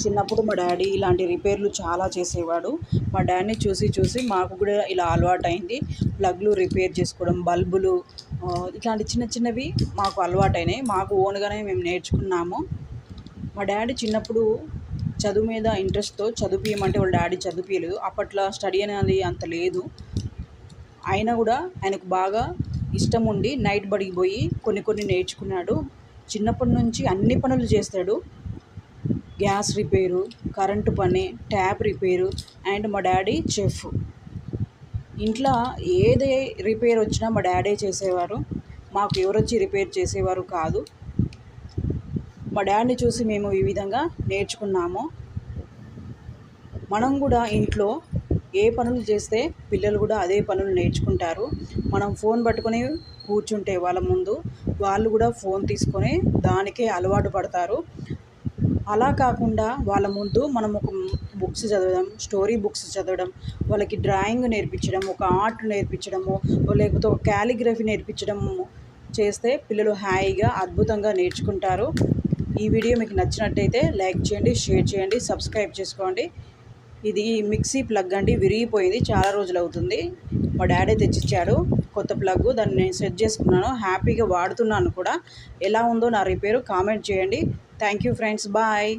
చిన్నప్పుడు మా డాడీ ఇలాంటి రిపేర్లు చాలా చేసేవాడు. మా డాడీని చూసి చూసి మాకు కూడా ఇలా అలవాటైంది. ప్లగ్లు రిపేర్ చేసుకోవడం బల్బులు ఇట్లాంటి చిన్న చిన్నవి మాకు అలవాటైనాయి. మాకు ఓన్గానే మేము నేర్చుకున్నాము. మా డాడీ చిన్నప్పుడు చదువు మీద ఇంట్రెస్ట్తో చదివియమంటే వాళ్ళ డాడీ చదివియలేదు అప్పట్లో స్టడీ అనేది అంత లేదు. అయినా కూడా ఆయనకు బాగా ఇష్టం ఉండి నైట్ బడికి పోయి కొన్ని కొన్ని నేర్చుకున్నాడు. చిన్నప్పటి నుంచి అన్ని పనులు చేస్తాడు. గ్యాస్ రిపేరు కరెంటు పని ట్యాప్ రిపేరు అండ్ మా డాడీ చెఫ్. ఇంట్లో ఏది రిపేర్ వచ్చినా మా డాడీ చేసేవారు. మాకు ఎవరొచ్చి రిపేర్ చేసేవారు కాదు. మా డాడీని చూసి మేము ఈ విధంగా నేర్చుకున్నాము. మనం కూడా ఇంట్లో ఏ పనులు చేస్తే పిల్లలు కూడా అదే పనులు నేర్చుకుంటారు. మనం ఫోన్ పట్టుకొని కూర్చుంటే వాళ్ళ ముందు వాళ్ళు కూడా ఫోన్ తీసుకొని దానికే అలవాటు పడతారు. అలా కాకుండా వాళ్ళ ముందు మనం ఒక బుక్స్ చదవడం స్టోరీ బుక్స్ చదవడం వాళ్ళకి డ్రాయింగ్ నేర్పించడం ఒక ఆర్ట్ నేర్పించడము లేకపోతే ఒక క్యాలిగ్రఫీ నేర్పించడము చేస్తే పిల్లలు హాయిగా అద్భుతంగా నేర్చుకుంటారు. ఈ వీడియో మీకు నచ్చినట్టయితే లైక్ చేయండి షేర్ చేయండి సబ్స్క్రైబ్ చేసుకోండి. ఇది మిక్సీ ప్లగ్ అండి విరిగిపోయింది చాలా రోజులు అవుతుంది మా డాడీ తెచ్చిచ్చాడు కొత్త ప్లగ్ దాన్ని నేను సెట్ చేసుకున్నాను హ్యాపీగా వాడుతున్నాను కూడా. ఎలా ఉందో నా రిపేరు కామెంట్ చేయండి. Thank you friends bye.